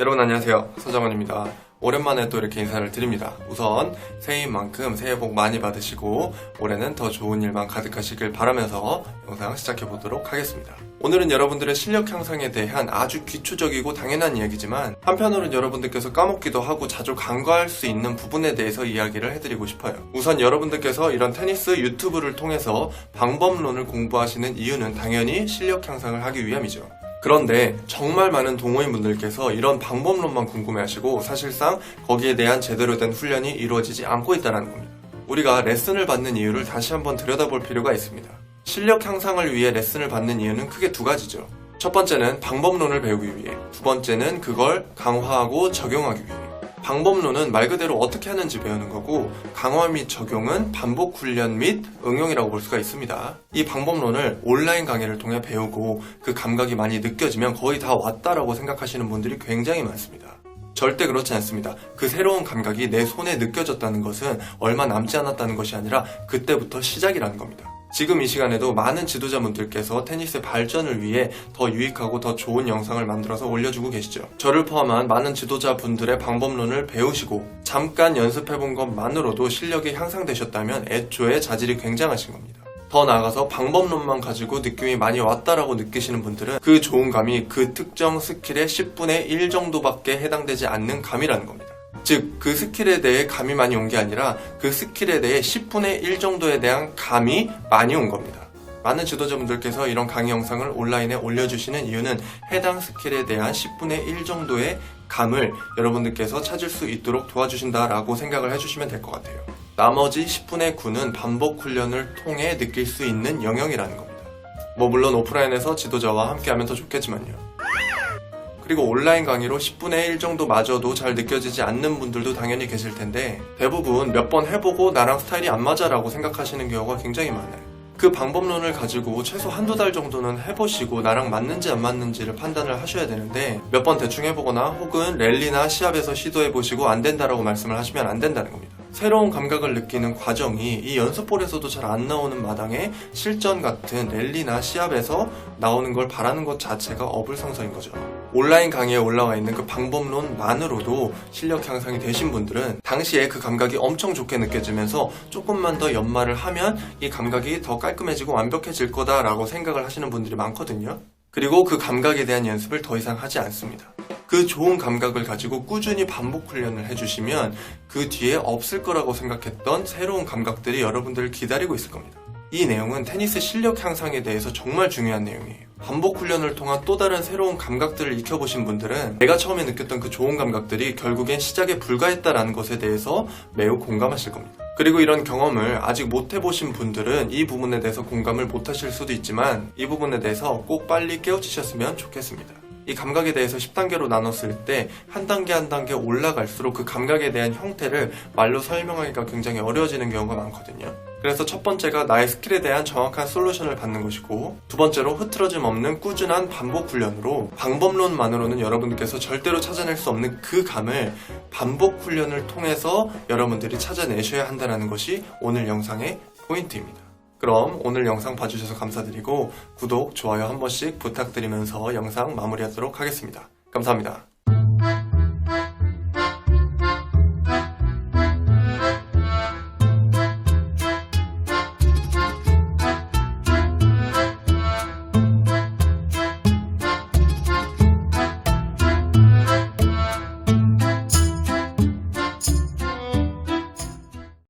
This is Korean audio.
여러분 안녕하세요. 서정원입니다. 오랜만에 또 이렇게 인사를 드립니다. 우선 새해인 만큼 새해 복 많이 받으시고 올해는 더 좋은 일만 가득하시길 바라면서 영상 시작해 보도록 하겠습니다. 오늘은 여러분들의 실력 향상에 대한 아주 기초적이고 당연한 이야기지만 한편으로는 여러분들께서 까먹기도 하고 자주 간과할 수 있는 부분에 대해서 이야기를 해드리고 싶어요. 우선 여러분들께서 이런 테니스 유튜브를 통해서 방법론을 공부하시는 이유는 당연히 실력 향상을 하기 위함이죠. 그런데 정말 많은 동호인분들께서 이런 방법론만 궁금해하시고 사실상 거기에 대한 제대로 된 훈련이 이루어지지 않고 있다는 겁니다. 우리가 레슨을 받는 이유를 다시 한번 들여다볼 필요가 있습니다. 실력 향상을 위해 레슨을 받는 이유는 크게 두 가지죠. 첫 번째는 방법론을 배우기 위해, 두 번째는 그걸 강화하고 적용하기 위해. 방법론은 말 그대로 어떻게 하는지 배우는 거고 강화 및 적용은 반복 훈련 및 응용이라고 볼 수가 있습니다. 이 방법론을 온라인 강의를 통해 배우고 그 감각이 많이 느껴지면 거의 다 왔다라고 생각하시는 분들이 굉장히 많습니다. 절대 그렇지 않습니다. 그 새로운 감각이 내 손에 느껴졌다는 것은 얼마 남지 않았다는 것이 아니라 그때부터 시작이라는 겁니다. 지금 이 시간에도 많은 지도자분들께서 테니스의 발전을 위해 더 유익하고 더 좋은 영상을 만들어서 올려주고 계시죠. 저를 포함한 많은 지도자분들의 방법론을 배우시고 잠깐 연습해본 것만으로도 실력이 향상되셨다면 애초에 자질이 굉장하신 겁니다. 더 나아가서 방법론만 가지고 느낌이 많이 왔다라고 느끼시는 분들은 그 좋은 감이 그 특정 스킬의 10분의 1 정도밖에 해당되지 않는 감이라는 겁니다. 즉, 그 스킬에 대해 감이 많이 온 게 아니라 그 스킬에 대해 10분의 1 정도에 대한 감이 많이 온 겁니다. 많은 지도자분들께서 이런 강의 영상을 온라인에 올려주시는 이유는 해당 스킬에 대한 10분의 1 정도의 감을 여러분들께서 찾을 수 있도록 도와주신다라고 생각을 해주시면 될 것 같아요. 나머지 10분의 9는 반복 훈련을 통해 느낄 수 있는 영역이라는 겁니다. 뭐 물론 오프라인에서 지도자와 함께하면 더 좋겠지만요. 그리고 온라인 강의로 10분의 1 정도 마저도 잘 느껴지지 않는 분들도 당연히 계실 텐데 대부분 몇 번 해보고 나랑 스타일이 안 맞아라고 생각하시는 경우가 굉장히 많아요. 그 방법론을 가지고 최소 한두 달 정도는 해보시고 나랑 맞는지 안 맞는지를 판단을 하셔야 되는데 몇 번 대충 해보거나 혹은 랠리나 시합에서 시도해보시고 안 된다라고 말씀을 하시면 안 된다는 겁니다. 새로운 감각을 느끼는 과정이 이 연습볼에서도 잘 안 나오는 마당에 실전 같은 랠리나 시합에서 나오는 걸 바라는 것 자체가 어불성설인 거죠. 온라인 강의에 올라와 있는 그 방법론만으로도 실력 향상이 되신 분들은 당시에 그 감각이 엄청 좋게 느껴지면서 조금만 더 연말을 하면 이 감각이 더 깔끔해지고 완벽해질 거다라고 생각을 하시는 분들이 많거든요. 그리고 그 감각에 대한 연습을 더 이상 하지 않습니다. 그 좋은 감각을 가지고 꾸준히 반복 훈련을 해주시면 그 뒤에 없을 거라고 생각했던 새로운 감각들이 여러분들을 기다리고 있을 겁니다. 이 내용은 테니스 실력 향상에 대해서 정말 중요한 내용이에요. 반복 훈련을 통한 또 다른 새로운 감각들을 익혀보신 분들은 내가 처음에 느꼈던 그 좋은 감각들이 결국엔 시작에 불과했다라는 것에 대해서 매우 공감하실 겁니다. 그리고 이런 경험을 아직 못 해보신 분들은 이 부분에 대해서 공감을 못 하실 수도 있지만 이 부분에 대해서 꼭 빨리 깨우치셨으면 좋겠습니다. 이 감각에 대해서 10단계로 나눴을 때 한 단계 한 단계 올라갈수록 그 감각에 대한 형태를 말로 설명하기가 굉장히 어려워지는 경우가 많거든요. 그래서 첫 번째가 나의 스킬에 대한 정확한 솔루션을 받는 것이고 두 번째로 흐트러짐 없는 꾸준한 반복 훈련으로 방법론만으로는 여러분들께서 절대로 찾아낼 수 없는 그 감을 반복 훈련을 통해서 여러분들이 찾아내셔야 한다는 것이 오늘 영상의 포인트입니다. 그럼 오늘 영상 봐주셔서 감사드리고 구독, 좋아요 한 번씩 부탁드리면서 영상 마무리하도록 하겠습니다. 감사합니다.